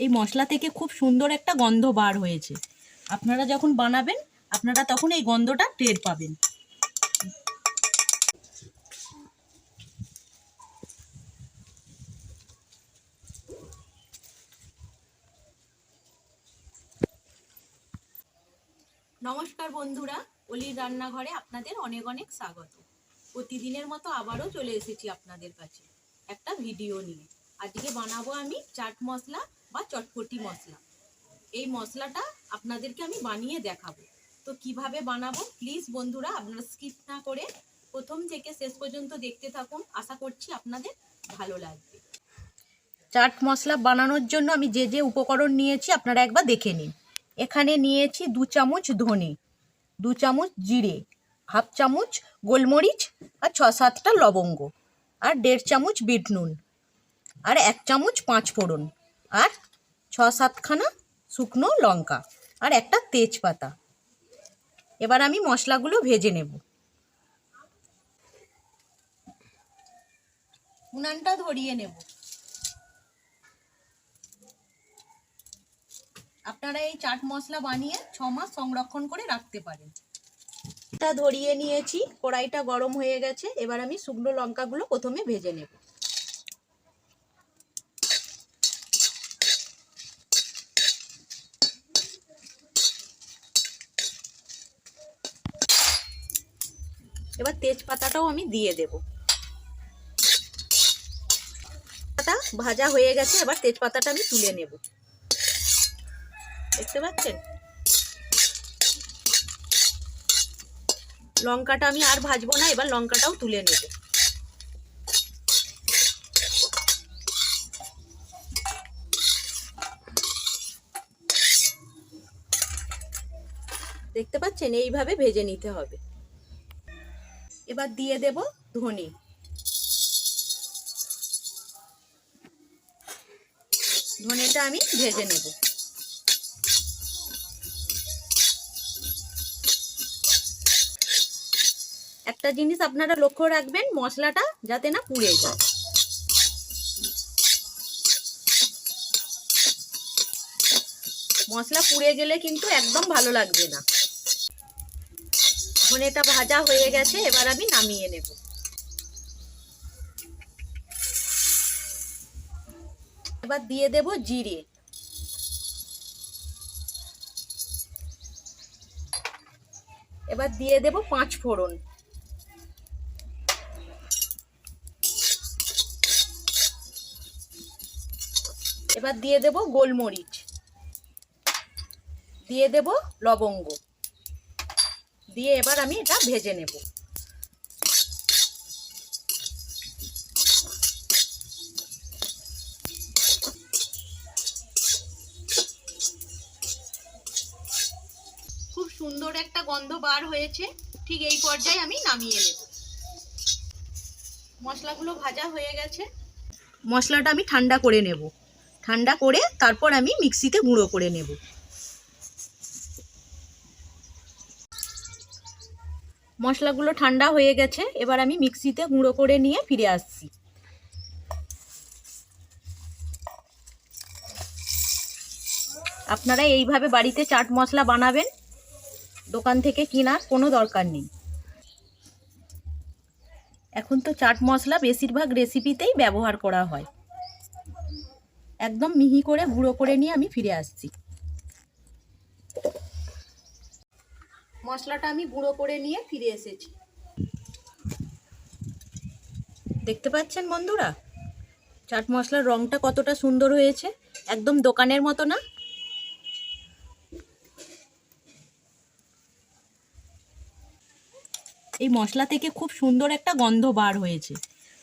এই মশলা থেকে খুব সুন্দর একটা গন্ধ বার হয়েছে। আপনারা যখন বানাবেন, আপনারা তখন এই গন্ধটা টের পাবেন। নমস্কার বন্ধুরা, অলির রান্নাঘরে আপনাদের অনেক অনেক স্বাগত। প্রতিদিনের মতো আবারও চলে এসেছি আপনাদের কাছে একটা ভিডিও নিয়ে। আজকে বানাবো আমি চাট মশলা বা চটপটি মশলা। এই মশলাটা আপনাদেরকে আমি বানিয়ে দেখাবো। তো কীভাবে বানাবো? প্লিজ বন্ধুরা, আপনারা স্কিপ না করে প্রথম থেকে শেষ পর্যন্ত দেখতে থাকুন। আশা করছি আপনাদের ভালো লাগবে। চাট মশলা বানানোর জন্য আমি যে যে উপকরণ নিয়েছি আপনারা একবার দেখে নিন। এখানে নিয়েছি দু চামচ ধনে, দু চামচ জিরে, হাফ চামচ গোলমরিচ আর ছ সাতটা লবঙ্গ আর দেড় চামচ বিট নুন। আর এক চামচ পাঁচ ফোড়ন আর ছ সাতখানা শুকনো লঙ্কা আর একটা তেজপাতা। এবার আমি মশলাগুলো ভেজে নেব। উনানটা ধরিয়ে নেব। আপনারা এই চাট মশলা বানিয়ে ছ মাস সংরক্ষণ করে রাখতে পারেন। ধরিয়ে নিয়েছি, কড়াইটা গরম হয়ে গেছে। এবার আমি শুকনো লঙ্কাগুলো প্রথমে ভেজে নেব। এবার তেজপাতাটাও আমি দিয়ে দেব। পাতা ভাজা হয়ে গেছে, এবার তেজপাতাটা আমি তুলে নেব। দেখতে পাচ্ছেন? লঙ্কাটা আমি আর ভাজবো না, এবার লঙ্কাটাও তুলে নেব। দেখতে পাচ্ছেন? এইভাবে ভেজে নিতে হবে। এবার দিয়ে দেব ধনে। ধনেটা আমি ভেজে নেব। একটা জিনিস আপনারা লক্ষ্য রাখবেন, মশলাটা যাতে না পুড়ে যায়। মশলা পুড়ে গেলে কিন্তু একদম ভালো লাগবে না। ধনেটা ভাজা হয়ে গেছে, এবার আমি নামিয়ে নেব। এবার দিয়ে দেব জিরে। এবার দিয়ে দেব পাঁচ ফোড়ন। এবার দিয়ে দেব গোলমরিচ। দিয়ে দেব লবঙ্গ। দিয়ে এবার আমি এটা ভেজে নেব। খুব সুন্দর একটা গন্ধ বার হয়েছে, ঠিক এই পর্যায়ে আমি নামিয়ে নেব। মশলাগুলো ভাজা হয়ে গেছে। মশলাটা আমি ঠান্ডা করে নেব। ঠান্ডা করে তারপর আমি মিক্সিতে গুঁড়ো করে নেব। মশলাগুলো ঠান্ডা হয়ে গেছে, এবার আমি মিক্সিতে গুঁড়ো করে নিয়ে ফিরে আসছি। আপনারা এইভাবে বাড়িতে চাট মশলা বানাবেন, দোকান থেকে কেনার কোনো দরকার নেই। এখন তো চাট মশলা বেশিরভাগ রেসিপিতেই ব্যবহার করা হয়। একদম মিহি করে গুঁড়ো করে নিয়ে আমি ফিরে আসছি। মশলাটা আমি গুঁড়ো করে নিয়ে ফিরে এসেছি। দেখতে পাচ্ছেন বন্ধুরা? চাট মশলার রংটা কতটা সুন্দর হয়েছে। একদম দোকানের মতো না? এই মশলা থেকে খুব সুন্দর একটা গন্ধ বার হয়েছে।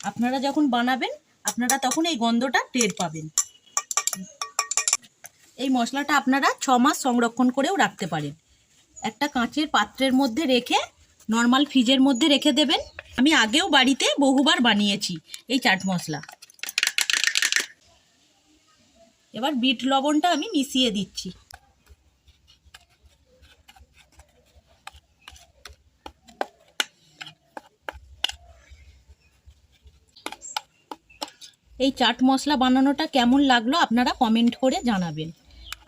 আপনারা যখন বানাবেন, আপনারা তখন এই গন্ধটা টের পাবেন। এই মশলাটা আপনারা ছ মাস সংরক্ষণ করেও রাখতে পারেন। একটা কাঁচের পাত্রের মধ্যে রেখে নর্মাল ফ্রিজের মধ্যে রেখে দেবেন। আমি আগেও বাড়িতে বহুবার বানিয়েছি এই চাট মশলা। এবার বিট লবণটা আমি মিশিয়ে দিচ্ছি। এই চাট মশলা বানানোটা কেমন লাগল আপনারা কমেন্ট করে জানাবেন।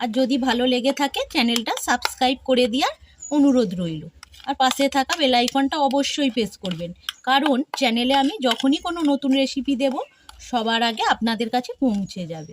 আর যদি ভালো লেগে থাকে, চ্যানেলটা সাবস্ক্রাইব করে দেওয়ার অনুরোধ রইল। আর পাশে থাকা বেল আইকনটা অবশ্যই প্রেস করবেন। কারণ চ্যানেলে আমি যখনই কোনো নতুন রেসিপি দেব, সবার আগে আপনাদের কাছে পৌঁছে যাবে।